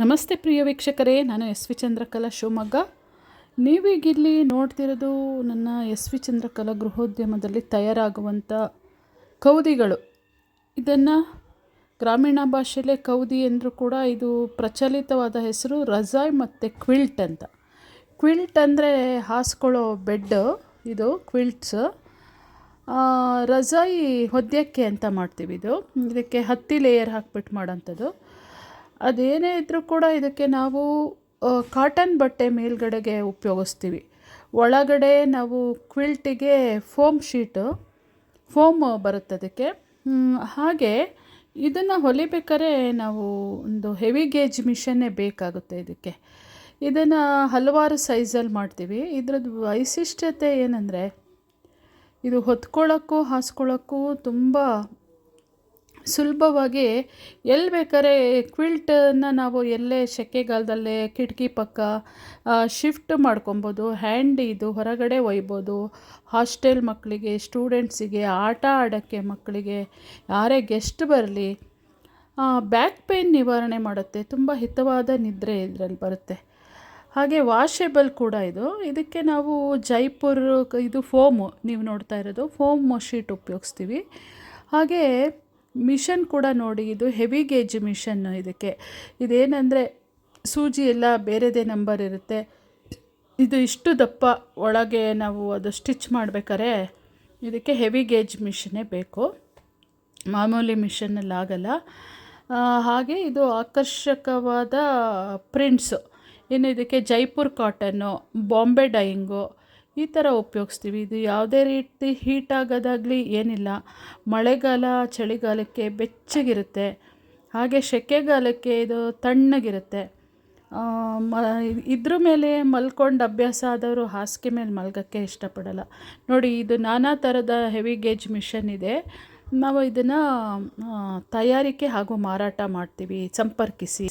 ನಮಸ್ತೆ ಪ್ರಿಯ ವೀಕ್ಷಕರೇ, ನಾನು ಎಸ್ ವಿ ಚಂದ್ರಕಲಾ ಶಿವಮೊಗ್ಗ. ನೀವೀಗಿಲ್ಲಿ ನೋಡ್ತಿರೋದು ನನ್ನ ಎಸ್ ವಿ ಚಂದ್ರಕಲಾ ಗೃಹೋದ್ಯಮದಲ್ಲಿ ತಯಾರಾಗುವಂಥ ಕೌದಿಗಳು. ಇದನ್ನು ಗ್ರಾಮೀಣ ಭಾಷೆಯಲ್ಲೇ ಕೌದಿ ಅಂದರೂ ಕೂಡ ಇದು ಪ್ರಚಲಿತವಾದ ಹೆಸರು ರಜಾಯ್ ಮತ್ತು ಕ್ವಿಲ್ಟ್ ಅಂತ. ಕ್ವಿಲ್ಟ್ ಅಂದರೆ ಹಾಸ್ಕೊಳ್ಳೋ ಬೆಡ್, ಇದು ಕ್ವಿಲ್ಟ್ಸ್. ರಜಾಯಿ ಹೊದ್ಯಕ್ಕೆ ಅಂತ ಮಾಡ್ತೀವಿ ಇದು. ಇದಕ್ಕೆ ಹತ್ತಿ ಲೇಯರ್ ಹಾಕ್ಬಿಟ್ಟು ಮಾಡೋಂಥದ್ದು. ಅದೇನೇ ಇದ್ದರೂ ಕೂಡ ಇದಕ್ಕೆ ನಾವು ಕಾಟನ್ ಬಟ್ಟೆ ಮೇಲ್ಗಡೆಗೆ ಉಪಯೋಗಿಸ್ತೀವಿ. ಒಳಗಡೆ ನಾವು ಕ್ವಿಲ್ಟಿಗೆ ಫೋಮ್ ಶೀಟು, ಫೋಮ್ ಬರುತ್ತೆ ಅದಕ್ಕೆ. ಹಾಗೆ ಇದನ್ನು ಹೊಲಿಬೇಕಾದ್ರೆ ನಾವು ಒಂದು ಹೆವಿ ಗೇಜ್ ಮಿಷನ್ನೇ ಬೇಕಾಗುತ್ತೆ ಇದಕ್ಕೆ. ಇದನ್ನು ಹಲವಾರು ಸೈಜಲ್ಲಿ ಮಾಡ್ತೀವಿ. ಇದರದ್ದು ವೈಶಿಷ್ಟ್ಯತೆ ಏನಂದರೆ, ಇದು ಹೊತ್ಕೊಳ್ಳೋಕ್ಕೂ ಹಾಸ್ಕೊಳ್ಳೋಕ್ಕೂ ತುಂಬ ಸುಲಭವಾಗಿ ಎಲ್ಲಿ ಬೇಕಾದ್ರೆ ಕ್ವಿಲ್ಟನ್ನು ನಾವು ಎಲ್ಲೇ ಸೆಕೆಗಾಲದಲ್ಲೇ ಕಿಟಕಿ ಪಕ್ಕ ಶಿಫ್ಟ್ ಮಾಡ್ಕೊಬೋದು, ಹ್ಯಾಂಡ್ ಇದು ಹೊರಗಡೆ ಒಯ್ಬೋದು. ಹಾಸ್ಟೆಲ್ ಮಕ್ಕಳಿಗೆ, ಸ್ಟೂಡೆಂಟ್ಸಿಗೆ, ಆಟ ಆಡೋಕ್ಕೆ ಮಕ್ಕಳಿಗೆ, ಯಾರೇ ಗೆಸ್ಟ್ ಬರಲಿ ಬ್ಯಾಕ್ ಪೇಯ್ನ್ ನಿವಾರಣೆ ಮಾಡುತ್ತೆ. ತುಂಬ ಹಿತವಾದ ನಿದ್ರೆ ಇದರಲ್ಲಿ ಬರುತ್ತೆ. ಹಾಗೆ ವಾಷೇಬಲ್ ಕೂಡ ಇದು. ಇದಕ್ಕೆ ನಾವು ಜೈಪುರ್, ಇದು ಫೋಮು, ನೀವು ನೋಡ್ತಾ ಇರೋದು, ಫೋಮ್ ಶೀಟ್ ಉಪಯೋಗಿಸ್ತೀವಿ. ಹಾಗೆ ಮಿಷನ್ ಕೂಡ ನೋಡಿ, ಇದು ಹೆವಿ ಗೇಜ್ ಮಿಷನ್ನು ಇದಕ್ಕೆ. ಇದೇನೆಂದರೆ ಸೂಜಿ ಎಲ್ಲ ಬೇರೆದೇ ನಂಬರ್ ಇರುತ್ತೆ. ಇದು ಇಷ್ಟು ದಪ್ಪ ಒಳಗೆ ನಾವು ಅದು ಸ್ಟಿಚ್ ಮಾಡಬೇಕಾರೆ ಇದಕ್ಕೆ ಹೆವಿ ಗೇಜ್ ಮಿಷನ್ನೇ ಬೇಕು. ಮಾಮೂಲಿ ಮಿಷನಲ್ಲಿ ಆಗಲ್ಲ. ಹಾಗೆ ಇದು ಆಕರ್ಷಕವಾದ ಪ್ರಿಂಟ್ಸು. ಇನ್ನು ಇದಕ್ಕೆ ಜೈಪುರ್ ಕಾಟನ್ನು, ಬಾಂಬೆ ಡೈಯಿಂಗು ಈ ಥರ ಉಪಯೋಗಿಸ್ತೀವಿ. ಇದು ಯಾವುದೇ ರೀತಿ ಹೀಟ್ ಆಗೋದಾಗಲಿ ಏನಿಲ್ಲ. ಮಳೆಗಾಲ, ಚಳಿಗಾಲಕ್ಕೆ ಬೆಚ್ಚಗಿರುತ್ತೆ. ಹಾಗೆ ಸೆಕೆಗಾಲಕ್ಕೆ ಇದು ತಣ್ಣಗಿರುತ್ತೆ. ಮ, ಇದ್ರ ಮೇಲೆ ಮಲ್ಕೊಂಡು ಅಭ್ಯಾಸ ಆದವರು ಹಾಸಿಗೆ ಮೇಲೆ ಮಲ್ಗೋಕ್ಕೆ ಇಷ್ಟಪಡಲ್ಲ. ನೋಡಿ, ಇದು ನಾನಾ ಥರದ ಹೆವಿ ಗೇಜ್ ಮಿಷನ್ ಇದೆ. ನಾವು ಇದನ್ನು ತಯಾರಿಕೆ ಹಾಗೂ ಮಾರಾಟ ಮಾಡ್ತೀವಿ, ಸಂಪರ್ಕಿಸಿ.